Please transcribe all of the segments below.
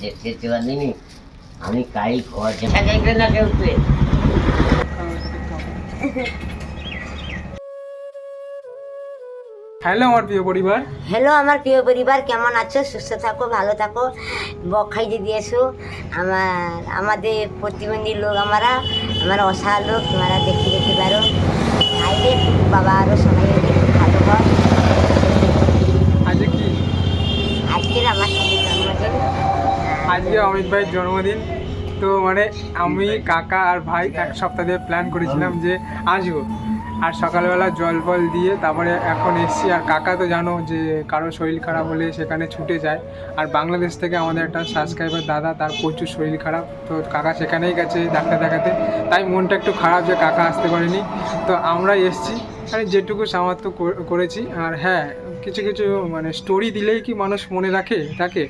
যেতে পারিনি আমি কাই ঘর দেখা যাইবে না কেউ হ্যালো আমার প্রিয় পরিবার। হ্যালো আমার প্রিয় পরিবার কেমন আছো? সুস্থ থাকো ভালো থাকো। বখাইতে দিয়েছ আমার আমাদের প্রতিবন্ধী লোক আমরা আমার অসহায় লোক তোমরা দেখে যেতে পারো। খাইলে বাবা আরও সবাই ভালো হয় আজকে কি আজকের আমার সাথে জন্মদিন আজকে অমিত ভাইয়ের জন্মদিন। তো মানে আমি কাকা আর ভাই এক সপ্তাহ দিয়ে প্ল্যান করেছিলাম যে আসব। আর সকালবেলা জল ফল দিয়ে তারপরে এখন এসছি। আর কাকা তো জানো যে কারও শরীর খারাপ হলে সেখানে ছুটে যায়। আর বাংলাদেশ থেকে আমাদের একটা সাবস্ক্রাইবার দাদা তার প্রচুর শরীর খারাপ। তো কাকা সেখানেই গেছে ডাক্তার দেখাতে। তাই মনটা একটু খারাপ যে কাকা আসতে পারেনি। তো আমরা এসছি। আর যেটুকু সামর্থ্য কর- করেছি। আর হ্যাঁ কিছু কিছু মানে স্টোরি দিলেই কি মানুষ মনে রাখে তাকে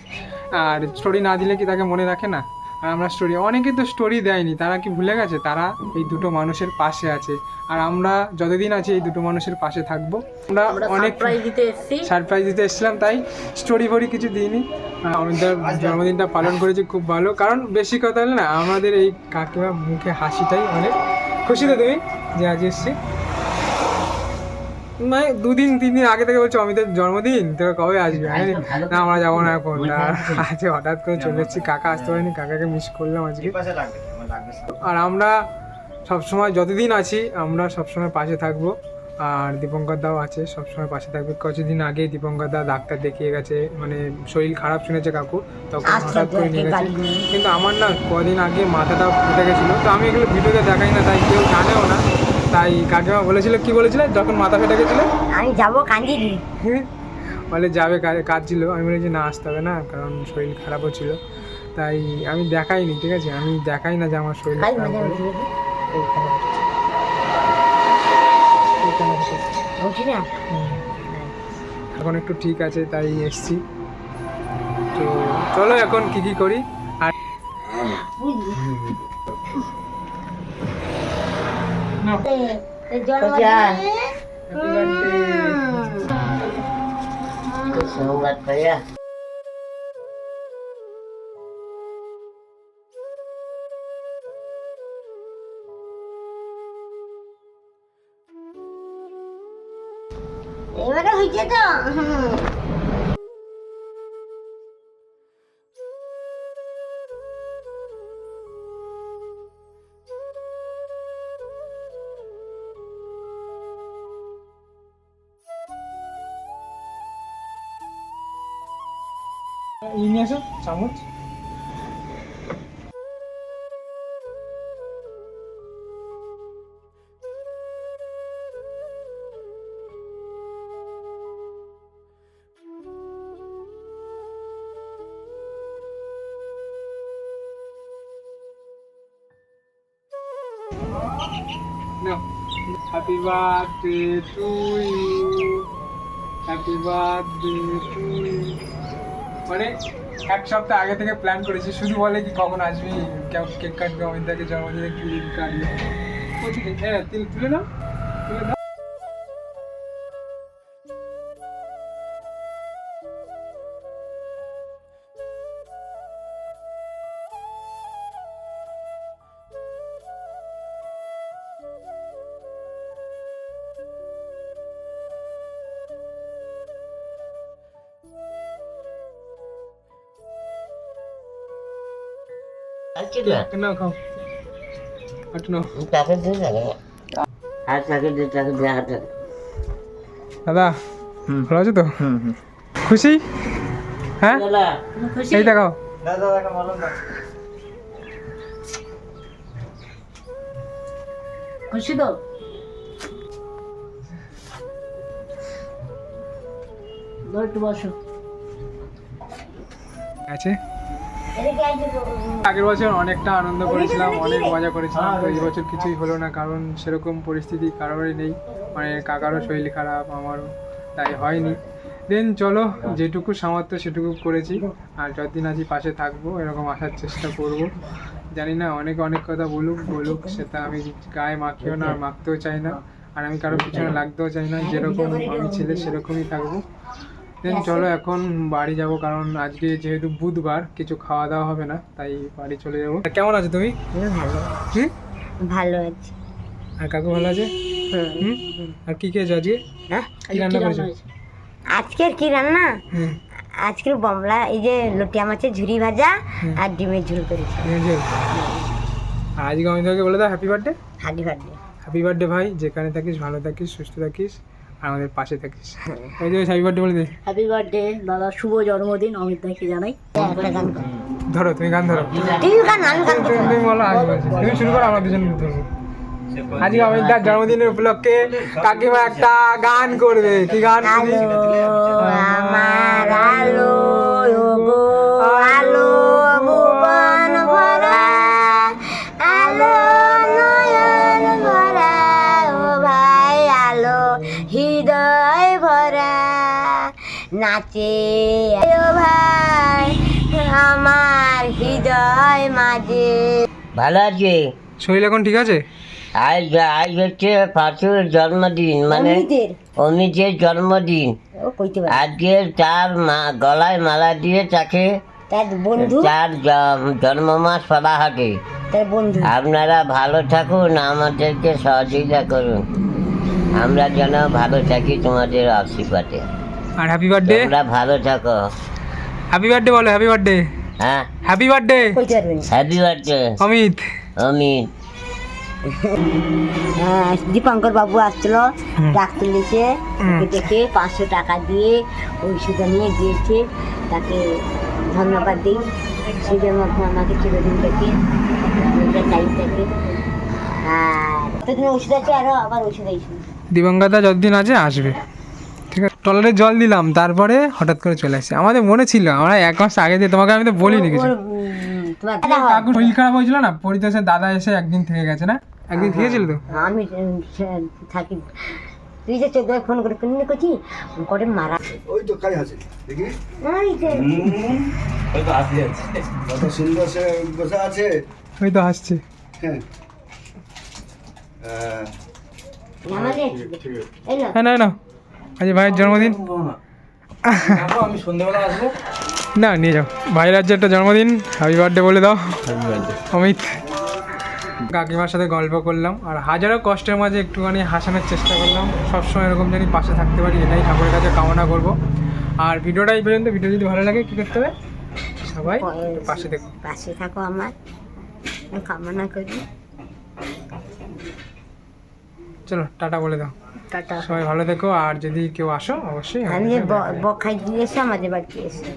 আর স্টোরি না দিলে কি তাকে মনে রাখে না? আর আমরা স্টোরি অনেকে তো স্টোরি দেয়নি তারা কি ভুলে গেছে? তারা এই দুটো মানুষের পাশে আছে। আর আমরা যতদিন আছি এই দুটো মানুষের পাশে থাকব। আমরা অনেক দিতে সারপ্রাইজ দিতে এসেছিলাম তাই স্টোরি ফরি কিছু দিইনি। আমাদের জন্মদিনটা পালন করেছি খুব ভালো। কারণ বেশি কথা হলে না আমাদের এই কাকিমা মুখে হাসিটাই অনেক। খুশি তো তুমি যে আজ এসছি। মানে দুদিন তিন দিন আগে থেকে বলছো অমিতের জন্মদিন তোরা কবে আসবে? আমি না আমরা যাব না এখন। আজকে হঠাৎ করে চলে এসেছি কাকা আসতে পারিনি কাকাকে মিস করলাম আজকে। আর আমরা সবসময় যতদিন আছি আমরা সবসময় পাশে থাকব। আর দীপঙ্কর দাও আছে সবসময় পাশে থাকবে। কিছুদিন আগে দীপঙ্কর দা ডাক্তার দেখিয়ে গেছে মানে শরীর খারাপ শুনেছে কাকু তখন আচ্ছা, হঠাৎ করে নিয়ে গেছে। কিন্তু আমার না কদিন আগে মাথাটা ফুটে গেছিল তো আমি এগুলো ভিডিওতে দেখাই না তাই কেউ জানেও না। তাই কাকিমা বলেছিল কি বলেছিল? যখন মাথা ফেটে গেছিল? আমি যাব কান্দিনি বলে যাবে কাজ কাজ ছিল আমি বলেছি না আসতে হবে না কারণ শরীর খারাপও ছিল। তাই আমি দেখাইনি ঠিক আছে? আমি দেখাই না যে আমার শরীর খারাপ। এখন একটু ঠিক আছে তাই এসছি। তো চলো এখন কি কি করি? আর সংবাদ পাইয়া এবারে হয়েছে তো? হুম। ই নিয়ে আসো চামচ No. Happy birthday to you. Happy birthday to you. মানে এক সপ্তাহ আগে থেকে প্ল্যান করেছি। শুধু বলে কি কখন আসবি কেউ কেক কাটবে অমিতাকে জন্মদিনে কেক কাটবে। হ্যাঁ তিল তুলে নাও। তুলে নাও। আজকে না নাও খাও একটু নাও তাকে দিয়ে যাবে হাত দিয়ে তাকে দিয়ে হাত দাদা ভালো আছো তো খুশি হ্যাঁ এই দেখাও খুশি তো একটু বসো আছে। আগের বছর অনেকটা আনন্দ করেছিলাম, অনেক মজা করেছিলাম, তো এই বছর কিছুই হলো না, কারণ সেরকম পরিস্থিতি কারোরই নেই। মানে কাকারও শরীর খারাপ, আমারও তাই হয়নি। দেন চলো, যেটুকু সামর্থ্য সেটুকু করেছি, আর যতদিন আছি পাশে থাকব, এরকম আসার চেষ্টা করব। জানি না, অনেক অনেক কথা বলুক বলুক, সেটা আমি গায়ে মাখিও না, আর মাখতেও চাই না। আর আমি কারোর পিছনে লাগতেও চাই না, যেরকম আমি ছেলে, সেরকমই থাকব। দেন চলো এখন বাড়ি যাব কারণ আজকে যেহেতু বুধবার কিছু খাওয়া দাওয়া হবে না তাই বাড়ি চলে যাব। কেমন আছো তুমি? ভালো। হুম? ভালো আছে। আর কাকু ভালো আছে? হুম। হুম? আর কি খেয়েছো আজকে? হ্যাঁ কি রান্না করেছ? আজকের কি রান্না? হুম। আজকের বমলা এই যে লটিয়া মাছের ঝুরি ভাজা আর ডিমের ঝুল করেছি। আজকে আমি তোকে বলে দাও হ্যাপি বার্থডে হাডি ভাডি হ্যাপি বার্থডে ভাই যেখানে থাকিস ভালো থাকিস সুস্থ থাকিস। আমাদের পাশে থাকিস। এই যে হ্যাপি বার্থডে বলে দে। হ্যাপি বার্থডে দাদা শুভ জন্মদিন অমিত দাকে জানাই। একটা গান কর। ধরো তুমি গান ধরো। তুমি গান আমি গান করব তুমি বলো আমি তুমি শুরু করো আমরা দুজন ধরবো। আজকে অমিতার জন্মদিনের উপলক্ষে কাকিমা একটা গান করবে। কি গান? আমার আলো নাচে ভাই আমার হৃদয় মাঝে। ভালো আছে। শরীর এখন ঠিক আছে? আজ আজ হচ্ছে পাঁচুর জন্মদিন মানে অমিতের। জন্মদিন। ও কইতে পারে। আজকে তার মা গলায় মালা দিয়ে তাকে তার বন্ধু? তার জ- জন্ম মাস পালা হবে। আপনারা ভালো থাকুন আমাদেরকে সহযোগিতা করুন। আমরা যেন ভালো থাকি তোমাদের আশীর্বাদে। আর হ্যাপি বার্থডে তোমরা ভালো থাকো। হ্যাপি বার্থডে বলো হ্যাপি বার্থডে হ্যাঁ। Happy birthday happy birthday Amit. Amit. হ্যাঁ দীপঙ্কর বাবু আসছিল। ডাক্তার। ওকে দেখে পাঁচশো টাকা দিয়ে ওষুধ নিয়ে দিয়েছে তাকে ধন্যবাদ দিই। সেই জন্য আমাকে চিরদিন দেখে টাইম থাকে আর কতদিন ওষুধ আছে আরও আবার ওষুধ আইসি দিবঙ্গতা যতদিন আছে আসবে। টলারে জল দিলাম তারপরে হঠাৎ করে চলে আসছে আমাদের মনে ছিল আমরা এক মাস আগে দিয়ে তোমাকে আমি তো বলিনি কিছু। দাদা হয়। শরীর খারাপ হয়েছিল না? পরিতোষের দাদা এসে একদিন থেকে গেছে না? একদিন থেকেছিল তো? আমি উম, সে- থাকি। তুই যে চোদ্দ ফোন করে কিনে করছি করে মারা। ওই তো কাজ আছে দেখি। ওই যে। কত সুন্দর সে বসে আছে। ওই তো হাসছে হ্যাঁ। হ্যাঁ না না আজ ভাইয়ের জন্মদিন? না নিয়ে যাও। ভাইয়ের আজ একটা জন্মদিন। হ্যাপি বার্থডে বলে দাও। অমিত। কাকিমার সাথে গল্প করলাম আর হাজারো কষ্টের মাঝে একটুখানি হাসানোর চেষ্টা করলাম। সবসময় এরকম জানি পাশে থাকতে পারি এটাই ঠাকুরের কাছে কামনা করব। আর ভিডিওটা এই পর্যন্ত ভিডিও যদি ভালো লাগে কী করতে হবে? সবাই পাশে দেখো পাশে থাকো আমার। কামনা করি। চলো টাটা বলে দাও। টাটা। সবাই ভালো থেকো আর যদি কেউ আসো অবশ্যই বখাই দিয়ে এসে আমাদের বাড়িতে এসে।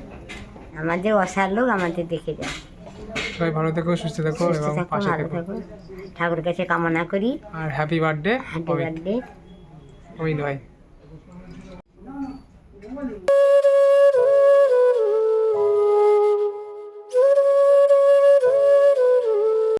আমাদের অসার লোক আমাদের দেখে যায় সবাই ভালো থেকো সুস্থ থেকো এবং পাশে থেকো। ঠাকুর কাছে কামনা করি। আর happy birthday happy birthday Amit ভাই।